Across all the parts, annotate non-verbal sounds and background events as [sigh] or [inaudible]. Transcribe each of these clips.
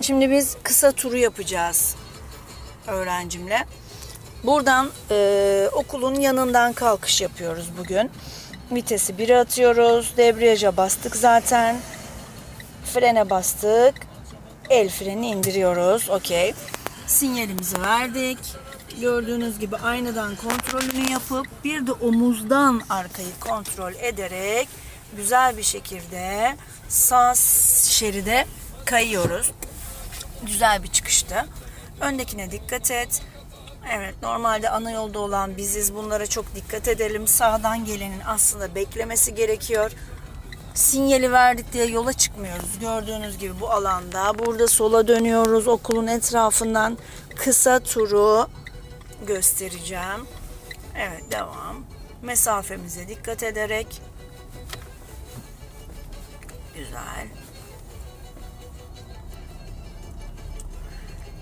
Şimdi biz kısa turu yapacağız öğrencimle. Buradan e, okulun yanından kalkış yapıyoruz bugün. Vitesi 1'e atıyoruz. Debriyaja bastık zaten. Frene bastık. El freni indiriyoruz. Okey. Sinyalimizi verdik. Gördüğünüz gibi aynadan kontrolünü yapıp bir de omuzdan arkayı kontrol ederek güzel bir şekilde sağ şeride kayıyoruz. Güzel bir çıkıştı. Öndekine dikkat et. Evet normalde ana yolda olan biziz. Bunlara çok dikkat edelim. Sağdan gelenin aslında beklemesi gerekiyor. Sinyali verdik diye yola çıkmıyoruz. Gördüğünüz gibi bu alanda. Burada sola dönüyoruz. Okulun etrafından kısa turu göstereceğim. Evet devam. Mesafemize dikkat ederek. Güzel.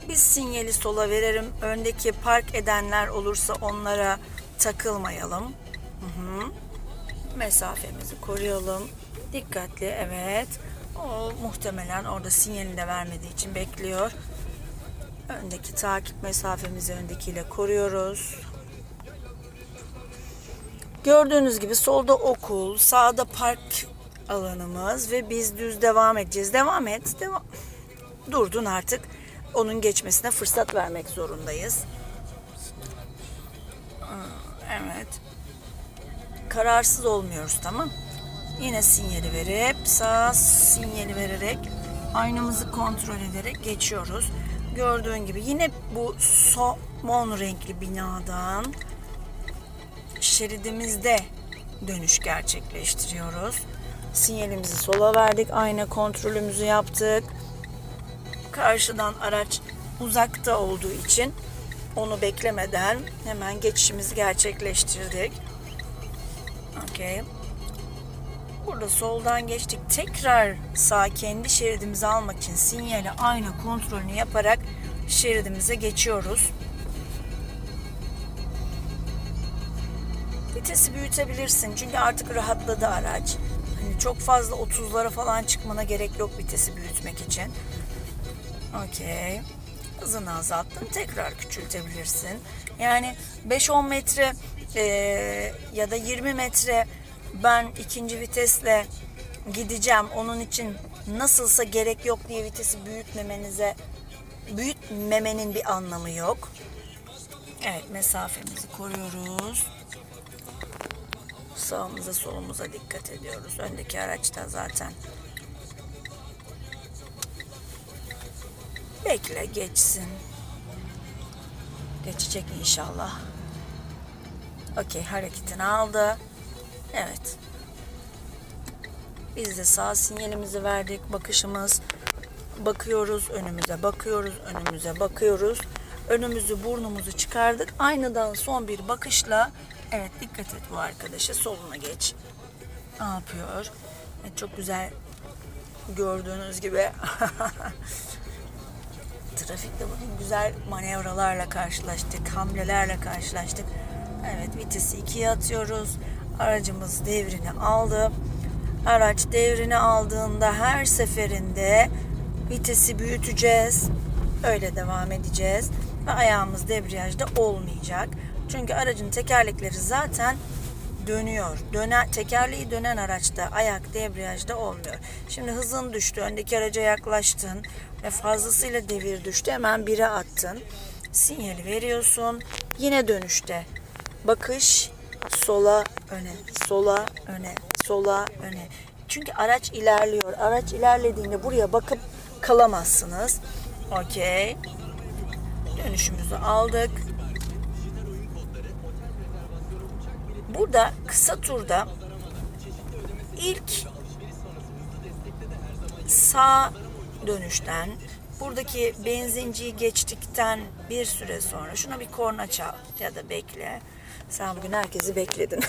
Biz sinyali sola verelim. Öndeki park edenler olursa onlara takılmayalım. Hı hı. Mesafemizi koruyalım. Dikkatli evet. O muhtemelen orada sinyalini de vermediği için bekliyor. Öndeki takip mesafemizi öndekiyle koruyoruz. Gördüğünüz gibi solda okul, sağda park alanımız ve biz düz devam edeceğiz. Devam et. Devam. Durdun artık. Onun geçmesine fırsat vermek zorundayız. Evet. Kararsız olmuyoruz tamam. Yine sinyali verip sağ sinyali vererek aynamızı kontrol ederek geçiyoruz. Gördüğün gibi yine bu somon renkli binadan şeridimizde dönüş gerçekleştiriyoruz. Sinyalimizi sola verdik. Ayna kontrolümüzü yaptık. Karşıdan araç uzakta olduğu için onu beklemeden hemen geçişimizi gerçekleştirdik. Okey. Burada soldan geçtik. Tekrar sağ kendi şeridimizi almak için sinyali ayna kontrolünü yaparak şeridimize geçiyoruz. Vitesi büyütebilirsin çünkü artık rahatladı araç. Hani çok fazla 30'lara falan çıkmana gerek yok vitesi büyütmek için. Okey. Hızını azalttın. Tekrar küçültebilirsin. Yani 5-10 metre e, ya da 20 metre ben ikinci vitesle gideceğim. Onun için nasılsa gerek yok diye vitesi büyütmemenize büyütmemenin bir anlamı yok. Evet mesafemizi koruyoruz. Sağımıza solumuza dikkat ediyoruz. Öndeki araçta zaten Bekle geçsin. Geçecek inşallah. Okey hareketini aldı. Evet. Biz de sağ sinyalimizi verdik. Bakışımız bakıyoruz önümüze bakıyoruz önümüze bakıyoruz. Önümüzü burnumuzu çıkardık. Aynadan son bir bakışla evet dikkat et bu arkadaşa soluna geç. Ne yapıyor? Evet, çok güzel gördüğünüz gibi [laughs] Trafikte bugün güzel manevralarla karşılaştık, hamlelerle karşılaştık. Evet vitesi ikiye atıyoruz. Aracımız devrini aldı. Araç devrini aldığında her seferinde vitesi büyüteceğiz. Öyle devam edeceğiz. Ve ayağımız debriyajda olmayacak. Çünkü aracın tekerlekleri zaten dönüyor. Dönen, tekerleği dönen araçta ayak debriyajda olmuyor. Şimdi hızın düştü. Öndeki araca yaklaştın ve fazlasıyla devir düştü. Hemen bire attın. Sinyali veriyorsun. Yine dönüşte. Bakış sola öne, sola öne, sola öne. Çünkü araç ilerliyor. Araç ilerlediğinde buraya bakıp kalamazsınız. Okey. Dönüşümüzü aldık. Burada kısa turda ilk sağ dönüşten buradaki benzinciyi geçtikten bir süre sonra şuna bir korna çal ya da bekle. Sen bugün herkesi bekledin.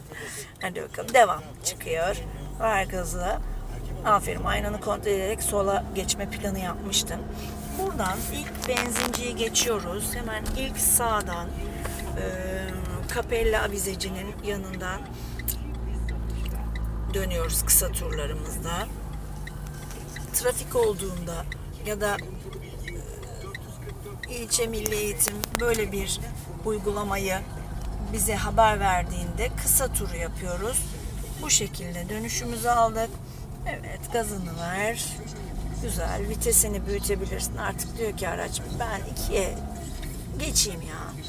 [laughs] Hadi bakalım devam. Çıkıyor. Ver gazı. Aferin aynanı kontrol ederek sola geçme planı yapmıştın. Buradan ilk benzinciyi geçiyoruz. Hemen ilk sağdan eee Capella avizecinin yanından dönüyoruz kısa turlarımızda. Trafik olduğunda ya da e, ilçe milli eğitim böyle bir uygulamayı bize haber verdiğinde kısa turu yapıyoruz. Bu şekilde dönüşümüzü aldık. Evet gazını ver. Güzel vitesini büyütebilirsin. Artık diyor ki araç ben ikiye geçeyim ya.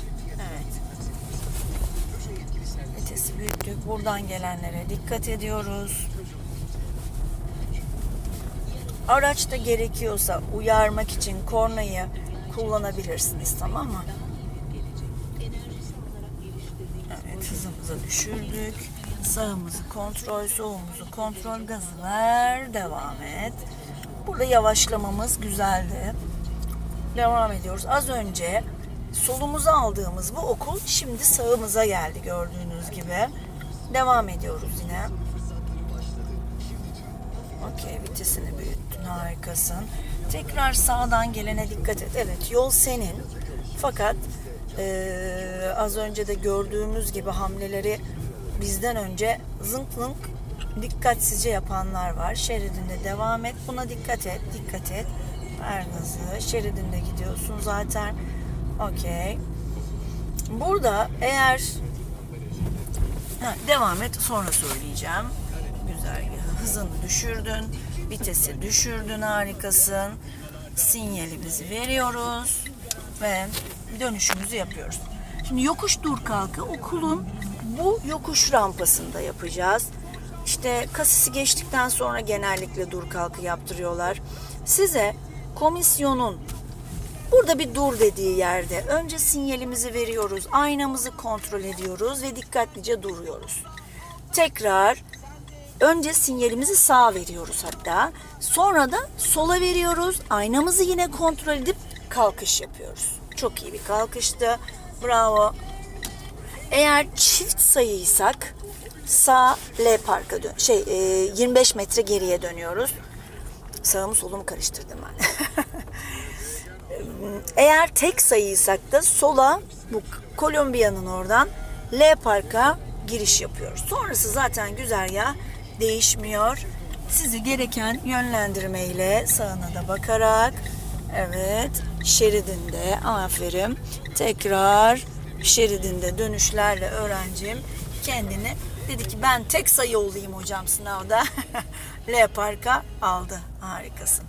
Büyüttük. Buradan gelenlere dikkat ediyoruz. Araçta gerekiyorsa uyarmak için kornayı kullanabilirsiniz tamam mı? Evet hızımızı düşürdük. Sağımızı kontrol, solumuzu kontrol, gazı ver, devam et. Burada yavaşlamamız güzeldi. Devam ediyoruz. Az önce solumuza aldığımız bu okul şimdi sağımıza geldi gördüğünüz gibi. Devam ediyoruz yine. Okey vitesini büyüttün harikasın. Tekrar sağdan gelene dikkat et. Evet yol senin. Fakat eee, az önce de gördüğümüz gibi hamleleri bizden önce zınk zınk dikkatsizce yapanlar var. Şeridinde devam et. Buna dikkat et. Dikkat et. Ver gazı. Şeridinde gidiyorsun zaten. Okey. Burada eğer Ha, devam et sonra söyleyeceğim. Güzel hızını düşürdün. Vitesi düşürdün harikasın. Sinyalimizi veriyoruz ve dönüşümüzü yapıyoruz. Şimdi yokuş dur kalkı okulun bu yokuş rampasında yapacağız. İşte kasisi geçtikten sonra genellikle dur kalkı yaptırıyorlar. Size komisyonun Burada bir dur dediği yerde önce sinyalimizi veriyoruz, aynamızı kontrol ediyoruz ve dikkatlice duruyoruz. Tekrar önce sinyalimizi sağa veriyoruz hatta. Sonra da sola veriyoruz. Aynamızı yine kontrol edip kalkış yapıyoruz. Çok iyi bir kalkıştı. Bravo. Eğer çift sayıysak sağ L parka dön şey e, 25 metre geriye dönüyoruz. Sağımı solumu karıştırdım ben. [laughs] Eğer tek sayıysak da sola bu Kolombiya'nın oradan L Park'a giriş yapıyoruz. Sonrası zaten güzergah değişmiyor. Sizi gereken yönlendirmeyle sağına da bakarak evet şeridinde aferin tekrar şeridinde dönüşlerle öğrencim kendini dedi ki ben tek sayı olayım hocam sınavda [laughs] L Park'a aldı harikasın.